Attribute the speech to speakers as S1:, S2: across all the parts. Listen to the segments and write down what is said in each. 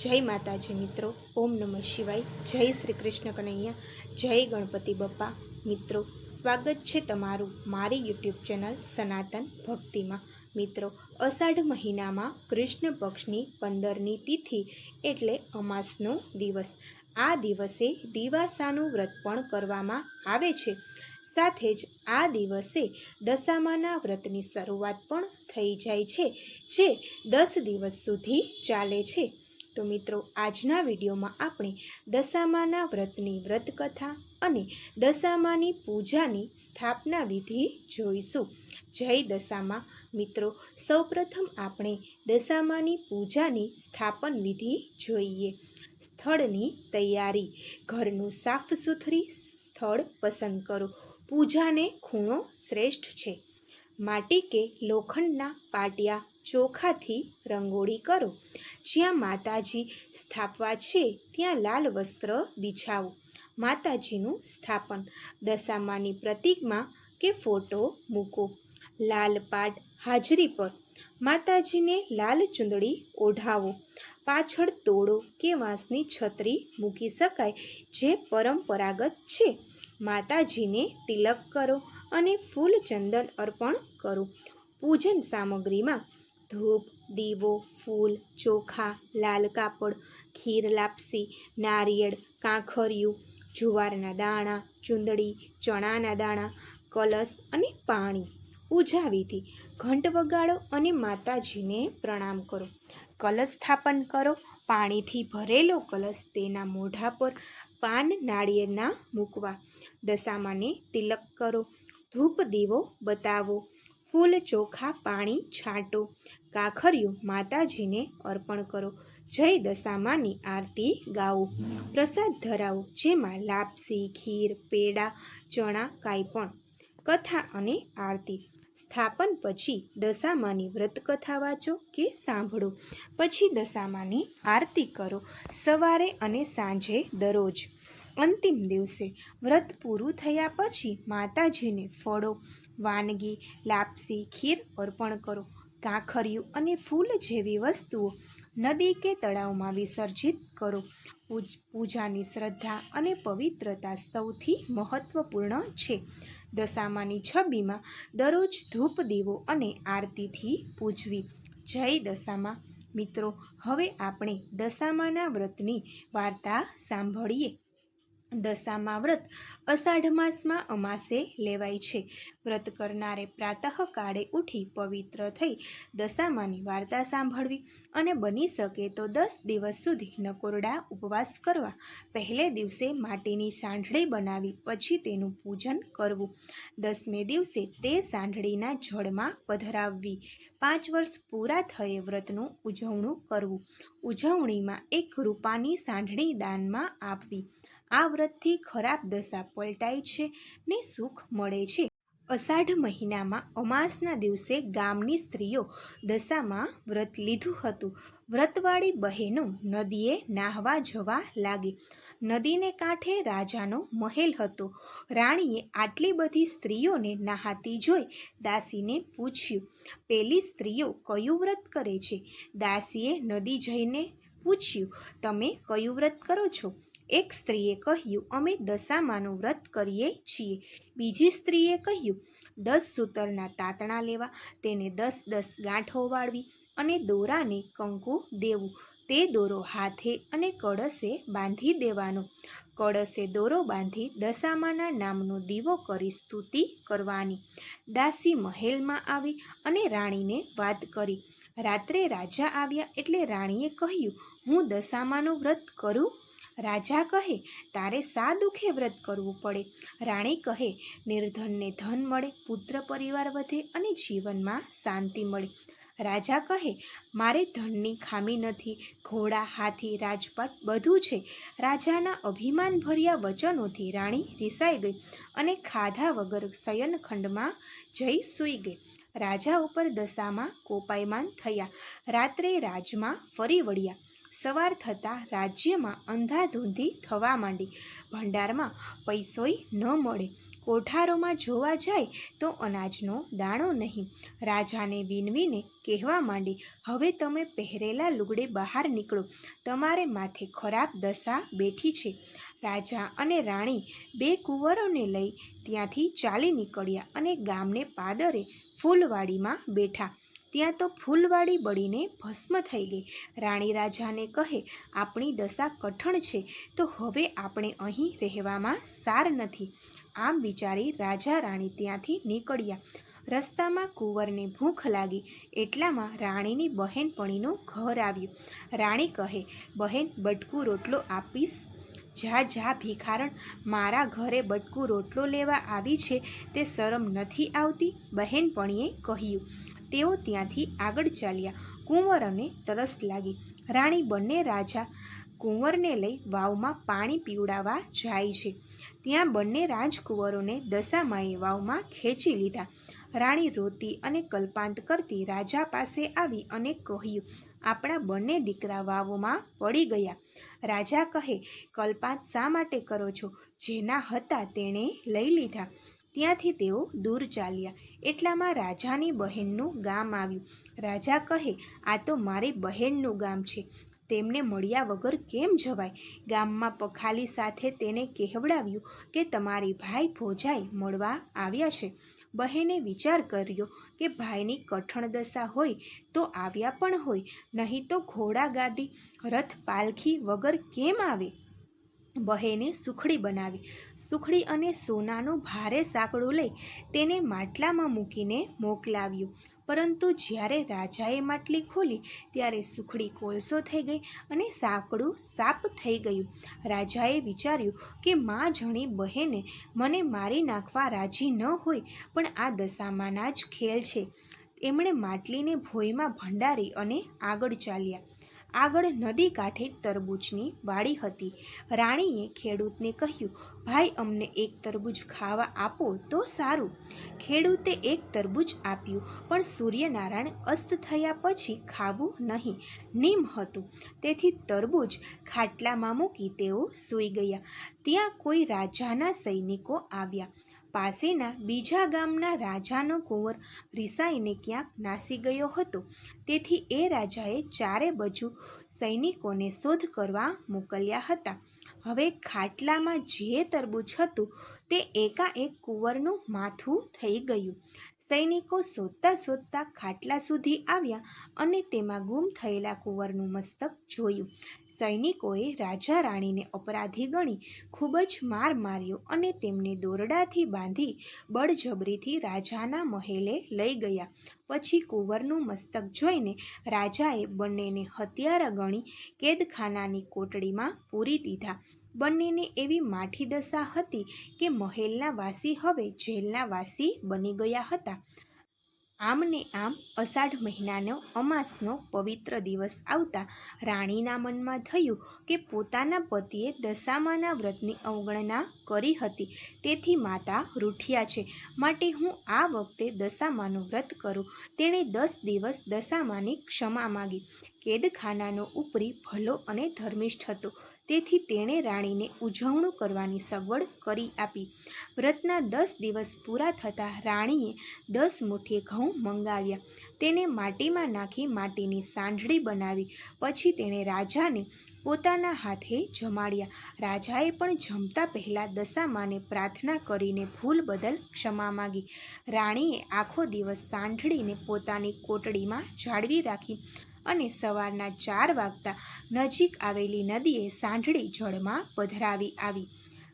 S1: જય માતાજી મિત્રો, ઓમ નમઃ શિવાય, જય શ્રી કૃષ્ણ કનૈયા, જય ગણપતિ બપ્પા મિત્રો, સ્વાગત છે તમારું મારી યુટ્યુબ ચેનલ સનાતન ભક્તિમાં. મિત્રો, અષાઢ મહિનામાં કૃષ્ણ પક્ષની પંદરની તિથિ એટલે અમાસનો દિવસ. આ દિવસે દિવાસાનું વ્રત પણ કરવામાં આવે છે. સાથે જ આ દિવસે દશામાના વ્રતની શરૂઆત પણ થઈ જાય છે, જે દસ દિવસ સુધી ચાલે છે. તો મિત્રો, આજના વિડીયોમાં આપણે દશામાના વ્રતની વ્રતકથા અને દશામાની પૂજાની સ્થાપના વિધિ જોઈશું. જય દશામાં. મિત્રો, સૌપ્રથમ આપણે દશામાની પૂજાની સ્થાપન વિધિ જોઈએ. સ્થળની તૈયારી. ઘરનું સાફ સુથરી સ્થળ પસંદ કરો. પૂજાને ખૂણો શ્રેષ્ઠ છે. માટી કે લોખંડના પાટિયા ચોખાથી રંગોળી કરો. જ્યાં માતાજી સ્થાપવા છે, ત્યાં લાલ વસ્ત્ર બિછાવો. માતાજીનું સ્થાપન. દશામાની પ્રતિકમાં કે ફોટો મૂકો. લાલ પાટ હાજરી પર. માતાજીને લાલ ચૂંદડી ઓઢાવો. પાછળ તોડો કે વાંસની છત્રી મૂકી શકાય, જે પરંપરાગત છે. માતાજીને તિલક કરો અને ફૂલ ચંદન અર્પણ કરો. પૂજન સામગ્રીમાં ધૂપ, દીવો, ફૂલ, ચોખા, લાલ કાપડ, ખીર લાપસી, નારિયેળ, કાંખરિયું, જુવારના દાણા, ચૂંદડી, ચણાના દાણા, કલશ અને પાણી. પૂજા વિધિ ઘંટ વગાડો અને માતાજીને પ્રણામ કરો. કલશ સ્થાપન કરો. પાણીથી ભરેલો કલશ તેના મોઢા પર પાન નાળિયેરના મૂકવા. દશામાને તિલક કરો. ધૂપ દીવો બતાવો. ફૂલ, ચોખા, પાણી છાંટો. કાખરિયું માતાજીને અર્પણ કરો. જય દશામાની આરતી ગાઓ. પ્રસાદ ધરાવો, જેમાં લાપસી, ખીર, પેડા, ચણા કાંઈ પણ કથા અને આરતી. સ્થાપન પછી દશામાની વ્રતકથા વાંચો કે સાંભળો. પછી દશામાની આરતી કરો સવારે અને સાંજે દરરોજ. અંતિમ દિવસે વ્રત પૂરું થયા પછી માતાજીને ફળો, વાનગી, લાપસી, ખીર અર્પણ કરો. કાંખરિયું અને ફૂલ જેવી વસ્તુઓ નદી કે તળાવમાં વિસર્જિત કરો. પૂજ, પૂજાની શ્રદ્ધા અને પવિત્રતા સૌથી મહત્વપૂર્ણ છે. દશામાની છબીમાં દરરોજ ધૂપ દીવો અને આરતીથી પૂજવી. જય દશામાં. મિત્રો, હવે આપણે દશામાના વ્રતની વાર્તા સાંભળીએ. દશામા વ્રત અષાઢ માસમાં અમાસે લેવાય છે. વ્રત કરનારે પ્રાતઃકાળે ઉઠી પવિત્ર થઈ દશામાની વાર્તા સાંભળવી અને બની શકે તો દસ દિવસ સુધી નકોરડા ઉપવાસ કરવા, પહેલે દિવસે માટીની સાંઢળી બનાવી, પછી તેનું પૂજન કરવું. દસમે દિવસે તે સાંઢળીના જળમાં પધરાવવી. પાંચ વર્ષ પૂરા થયે વ્રતનું ઉજવણું કરવું. ઉજવણીમાં એક રૂપાની સાંઢળી દાનમાં આપવી. આ વ્રતથી ખરાબ દશા પલટાય છે ને સુખ મળે છે. અષાઢ મહિનામાં અમાસના દિવસે ગામની સ્ત્રીઓ દશામાં વ્રત લીધું હતું. વ્રતવાળી બહેનો નદીએ નાહવા જવા લાગી. નદીને કાંઠે રાજાનો મહેલ હતો. રાણીએ આટલી બધી સ્ત્રીઓને નહાતી જોઈ દાસીને પૂછ્યું, પેલી સ્ત્રીઓ કયું વ્રત કરે છે? દાસીએ નદી જઈને પૂછ્યું, તમે કયું વ્રત કરો છો? એક સ્ત્રીએ કહ્યું, અમે દશામાનું વ્રત કરીએ છીએ. બીજી સ્ત્રીએ કહ્યું, દસ સૂતરના તાતણા લેવા, તેને દસ દસ ગાંઠો વાળવી અને દોરાને કંકુ દેવું. તે દોરો હાથે અને કળશે બાંધી દેવાનો. કળશે દોરો બાંધી દશામાના નામનો દીવો કરી સ્તુતિ કરવાની. દાસી મહેલમાં આવી અને રાણીને વાત કરી. રાત્રે રાજા આવ્યા એટલે રાણીએ કહ્યું, હું દશામાનું વ્રત કરું રાજા કહે, તારે સા દુઃખે વ્રત કરવું પડે? રાણી કહે, નિર્ધનને ધન મળે, પુત્ર પરિવાર વધે અને જીવનમાં શાંતિ મળે. રાજા કહે, મારે ધનની ખામી નથી, ઘોડા, હાથી, રાજપાટ બધું છે. રાજાના અભિમાન ભર્યા વચનોથી રાણી રિસાઈ ગઈ અને ખાધા વગર શયનખંડમાં જઈ સૂઈ ગઈ. રાજા ઉપર દશામાં કોપાયમાન થયા. રાત્રે રાજમાં ફરી વળ્યા. સવાર થતાં રાજ્યમાં અંધાધૂંધી થવા માંડી. ભંડારમાં પૈસોય ન મળે. કોઠારોમાં જોવા જાય તો અનાજનો દાણો નહીં. રાજાને વિનવીને કહેવા માંડી, હવે તમે પહેરેલા લુગડે બહાર નીકળો. તમારે માથે ખરાબ દશા બેઠી છે. રાજા અને રાણી બે કુંવરોને લઈ ત્યાંથી ચાલી નીકળ્યા અને ગામને પાદરે ફૂલવાડીમાં બેઠા. ત્યાં તો ફૂલવાળી બળીને ભસ્મ થઈ ગઈ. રાણી રાજાને કહે, આપણી દશા કઠણ છે, તો હવે આપણે અહીં રહેવામાં સાર નથી. આમ વિચારી રાજા રાણી ત્યાંથી નીકળ્યા. રસ્તામાં કુંવરને ભૂખ લાગી, એટલામાં રાણીની બહેનપણીનું ઘર આવ્યું. રાણી કહે, બહેન, બટકું રોટલો આપીશ. જા જા, ભિખારણ, મારા ઘરે બટકું રોટલો લેવા આવી છે, તે શરમ નથી આવતી, બહેનપણીએ કહ્યું. તેઓ ત્યાંથી આગળ ચાલ્યા. કુંવરને તરસ લાગી. રાણી બંને રાજા કુંવરને લઈ વાવમાં પાણી પીવડાવવા જાય છે. ત્યાં બંને રાજકુંવરોને દશામાએ વાવમાં ખેંચી લીધા. રાણી રોતી અને કલ્પાંત કરતી રાજા પાસે આવી અને કહ્યું, આપણા બંને દીકરા વાવમાં પડી ગયા. રાજા કહે, કલ્પાંત શા માટે કરો છો? જેના હતા તેણે લઈ લીધા. ત્યાંથી તેઓ દૂર ચાલ્યા. એટલામાં રાજાની બહેનનું ગામ આવ્યું. રાજા કહે, આ તો મારી બહેનનું ગામ છે. તેમને મળ્યા વગર કેમ જવાય? ગામમાં પખાલી સાથે તેને કહેવડાવ્યું કે તમારી ભાઈ ભોજાઈ મળવા આવ્યા છે. બહેને વિચાર કર્યો કે ભાઈની કઠણ દશા હોય તો આવ્યા પણ હોય, નહીં તો ઘોડા ગાડી રથ પાલખી વગર કેમ આવે? બહેને સુખડી બનાવી. સુખડી અને સોનાનું ભારે સાંકડું લઈ તેને માટલામાં મૂકીને મોકલાવ્યું. પરંતુ જ્યારે રાજાએ માટલી ખોલી, ત્યારે સુખડી કોલસો થઈ ગઈ અને સાંકડું સાપ થઈ ગયું. રાજાએ વિચાર્યું કે મા જણી બહેને મને મારી નાખવા રાજી ન હોય, પણ આ દશામાંના જ ખેલ છે. એમણે માટલીને ભોયમાં ભંડારી અને આગળ ચાલ્યા. આગળ નદી કાંઠે તરબૂચની વાડી હતી. રાણીએ ખેડૂતને કહ્યું, ભાઈ, અમને એક તરબૂચ ખાવા આપો તો સારું. ખેડૂતે એક તરબૂચ આપ્યું, પણ સૂર્યનારાયણ અસ્ત થયા પછી ખાવું નહીં, નીમ હતું. તેથી તરબૂચ ખાટલામાં મૂકી તેઓ સૂઈ ગયા. ત્યાં કોઈ રાજાના સૈનિકો આવ્યા. પાસેના બીજા ગામના રાજાનો કુંવર રિસાઈને ક્યાંક નાસી ગયો હતો. તેથી એ રાજાએ ચારે બાજુ સૈનિકોને શોધ કરવા મોકલ્યા હતા. હવે ખાટલામાં જે તરબૂચ હતું તે એકાએક કુંવરનું માથું થઈ ગયું. સૈનિકો શોધતા શોધતા ખાટલા સુધી આવ્યા અને તેમાં ગુમ થયેલા કુંવરનું મસ્તક જોયું. સૈનિકોએ રાજા રાણીને અપરાધી ગણી ખૂબ જ માર માર્યો અને તેમને દોરડાથી બાંધી બળજબરીથી રાજાના મહેલે લઈ ગયા. પછી કુંવરનું મસ્તક જોઈને રાજાએ બંનેને હત્યારા ગણી કેદખાનાની કોટડીમાં પૂરી દીધા. બંનેને એવી માઠી દશા હતી કે મહેલના વાસી હવે જેલના વાસી બની ગયા હતા. આમને આમ અષાઢ મહિનાનો અમાસનો પવિત્ર દિવસ આવતા રાણીના મનમાં થયું કે પોતાના પતિએ દશામાના વ્રતની અવગણના કરી હતી. તેથી માતા રૂઠિયા છે. માટે હું આ વખતે દશામાનું વ્રત કરું. તેણે દસ દિવસ દશામાની ક્ષમા માગી. કેદખાનાનો ઉપરી ભલો અને ધર્મિષ્ઠ હતો. તેથી તેણે રાણીને ઉજવણું કરવાની સગવડ કરી આપી. વ્રતના દસ દિવસ પૂરા થતાં રાણીએ દસ મુઠ્ઠી ઘઉં મંગાવ્યા. તેને માટીમાં નાખી માટીની સાંઢળી બનાવી. પછી તેણે રાજાને પોતાના હાથે જમાડ્યા. રાજાએ પણ જમતા પહેલાં દશામાને પ્રાર્થના કરીને ભૂલ બદલ ક્ષમા માગી. રાણીએ આખો દિવસ સાંઢળીને પોતાની કોટડીમાં જાળવી રાખી. અને સવારના ચાર વાગતા નજીક આવેલી નદીએ સાંઢળી જળમાં પધરાવી આવી.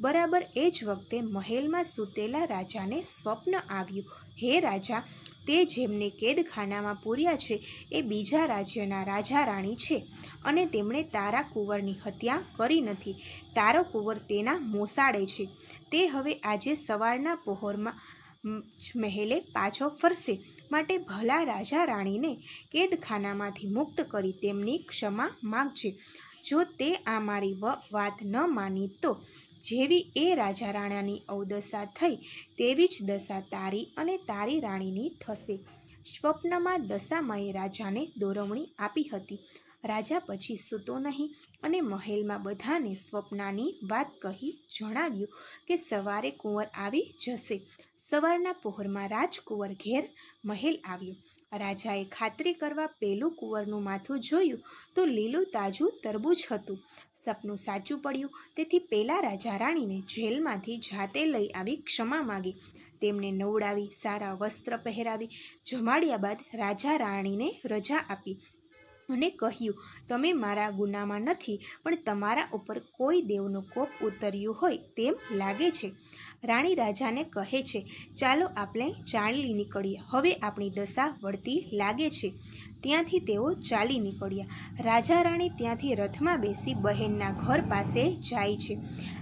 S1: બરાબર એ જ વખતે મહેલમાં સૂતેલા રાજાને સ્વપ્ન આવ્યું, હે રાજા, તે જેમને કેદખાનામાં પૂર્યા છે, એ બીજા રાજ્યના રાજા રાણી છે અને તેમણે તારા કુંવરની હત્યા કરી નથી. તારો કુંવર તેના મોસાળે છે. તે હવે આજે સવારના પહોરમાં મહેલે પાછો ફરશે. માટે ભલા રાજા રાણીને કેદખાનામાંથી મુક્ત કરી તેમની ક્ષમા માગજે. જો તે આ મારી વાત ન માની, તો જેવી એ રાજા રાણાની અવદશા થઈ, તેવી જ દશા તારી અને તારી રાણીની થશે. સ્વપ્નમાં દશામાએ રાજાને દોરવણી આપી હતી. રાજા પછી સૂતો નહીં અને મહેલમાં બધાને સ્વપ્નાની વાત કહી જણાવ્યું કે સવારે કુંવર આવી જશે. સવારના પહોરમાં રાજકુંવર ઘેર મહેલ આવ્યો. રાજાએ ખાતરી કરવા પેલું કુંવરનું માથું જોયું તો લીલું તાજું તરબૂચ હતું. સપનું સાચું પડ્યું, તેથી પેલા રાજા રાણીને જેલમાંથી જાતે લઈ આવી ક્ષમા માગી. તેમને નવડાવી, સારા વસ્ત્ર પહેરાવી, જમાડ્યા બાદ રાજા રાણીને રજા આપી અને કહ્યું, તમે મારા ગુનામાં નથી, પણ તમારા ઉપર કોઈ દેવનો કોપ ઉતર્યું હોય તેમ લાગે છે. રાણી રાજાને કહે છે, ચાલો આપણે ચાલી નીકળીએ. હવે આપણી દશા વળતી લાગે છે. ત્યાંથી તેઓ ચાલી નીકળ્યા. રાજા રાણી ત્યાંથી રથમાં બેસી બહેનના ઘર પાસે જાય છે.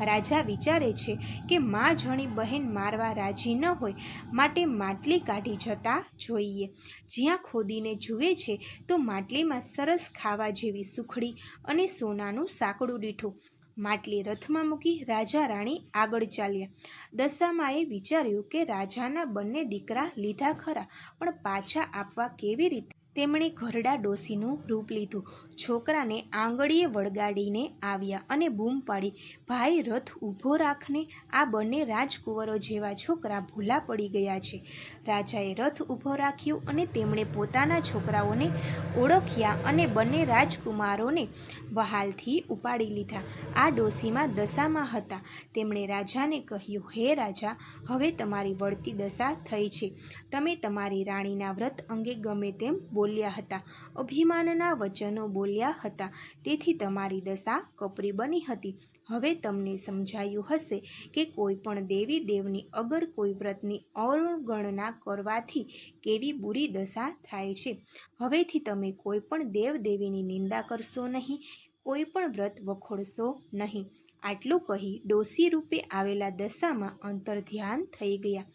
S1: રાજા વિચારે છે કે મા જણી બહેન મારવા રાજી ન હોય, માટે માટલી કાઢી જતા જોઈએ. જ્યાં ખોદીને જુએ છે, તો માટલીમાં સરસ ખાવા જેવી સુખડી અને સોનાનું સાંકડું દીઠું માટલી રથમાં મૂકી રાજા રાણી આગળ ચાલ્યા. દશામાએ વિચાર્યું કે રાજાના બંને દીકરા લીધા ખરા, પણ પાછા આપવા કેવી રીતે? તેમણે ઘરડા ડોસીનું રૂપ લીધું. છોકરાને આંગળીએ વળગાડીને આવ્યા અને બૂમ પાડી, ભાઈ, રથ ઊભો રાખને. આ બંને રાજકુંવરો જેવા છોકરા ભૂલા પડી ગયા છે. રાજાએ રથ ઊભો રાખ્યો અને તેમણે પોતાના છોકરાઓને ઓળખ્યા અને બંને રાજકુમારોને વહાલથી ઉપાડી લીધા. આ ડોસીમાં દશામાં હતા. તેમણે રાજાને કહ્યું, હે રાજા, હવે તમારી વળતી દશા થઈ છે. તમે તમારી રાણીના વ્રત અંગે ગમે તેમ બોલ્યા હતા. અભિમાનના વચનો બોલ્યા હતા. તેથી તમારી દશા કપરી બની હતી. હવે તમને સમજાયું હશે કે કોઈ પણ દેવી દેવની અગર કોઈ વ્રતની અવગણના કરવાથી કેવી બુરી દશા થાય છે. હવેથી તમે કોઈ પણ દેવ દેવીની નિંદા કરશો નહીં, કોઈ પણ વ્રત વખોડશો નહીં. આટલું કહી ડોસી રૂપે આવેલા દશામાં અંતર ધ્યાન થઈ ગયા.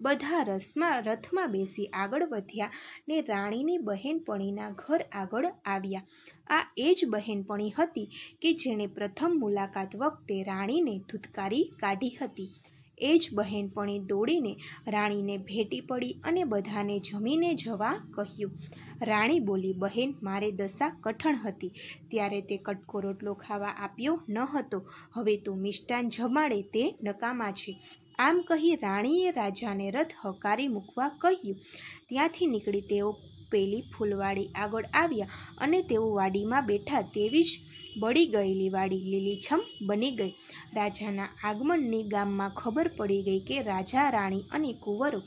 S1: બધા રસમાં, રથમાં બેસી આગળ વધ્યા ને રાણીની બહેનપણીના ઘર આગળ આવ્યા. આ એ જ બહેનપણી હતી કે જેણે પ્રથમ મુલાકાત વખતે રાણીને ધૂતકારી કાઢી હતી. એ જ બહેનપણી દોડીને રાણીને ભેટી પડી અને બધાને જમીને જવા કહ્યું. રાણી બોલી, બહેન, મારે દશા કઠણ હતી. ત્યારે તે કટકો રોટલો ખાવા આપ્યો ન હતો. હવે તું મિષ્ટાન જમાડે તે નકામા છે. આમ કહી રાણીએ રાજાને રથ હકારી મૂકવા કહ્યું. ત્યાંથી નીકળી તેઓ પેલી ફૂલવાડી આગળ આવ્યા અને તેઓ વાડીમાં બેઠા તેવી જ બળી ગયેલી વાડી લીલીછમ બની ગઈ. રાજાના આગમનની ગામમાં ખબર પડી ગઈ કે રાજા, રાણી અને કુંવરો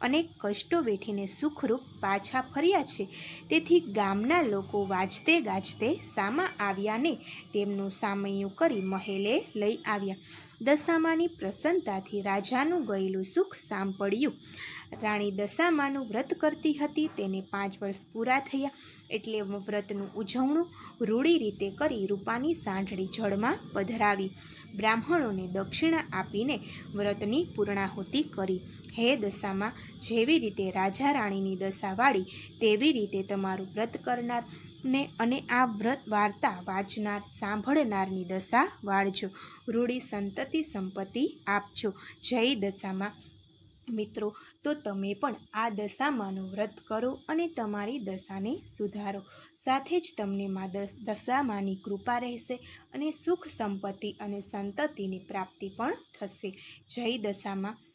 S1: અનેક કષ્ટો વેઠીને સુખરૂપ પાછા ફર્યા છે. તેથી ગામના લોકો વાજતે ગાજતે સામા આવ્યાને તેમનું સામૈયું કરી મહેલે લઈ આવ્યા. દશામાની પ્રસન્નતાથી રાજાનું ગયેલું સુખ સાંભળ્યું રાણી દશામાનું વ્રત કરતી હતી, તેને પાંચ વર્ષ પૂરા થયા. એટલે વ્રતનું ઉજવણું રૂડી રીતે કરી રૂપાની સાંઢળી જળમાં પધરાવી બ્રાહ્મણોને દક્ષિણા આપીને વ્રતની પૂર્ણાહુતિ કરી. હે દશામાં, જેવી રીતે રાજા રાણીની દશા વાળી, તેવી રીતે તમારું વ્રત કરનાર ને અને આ વ્રત વાર્તા વાંચનાર, સાંભળનારની દશા વાળજો. રૂડી સંતતિ સંપત્તિ આપજો. જય દશામાં. મિત્રો, તો તમે પણ આ દશામાંનું વ્રત કરો અને તમારી દશાને સુધારો. સાથે જ તમને મા દશામાંની કૃપા રહેશે અને સુખ સંપત્તિ અને સંતતિની પ્રાપ્તિ પણ થશે. જય દશામાં.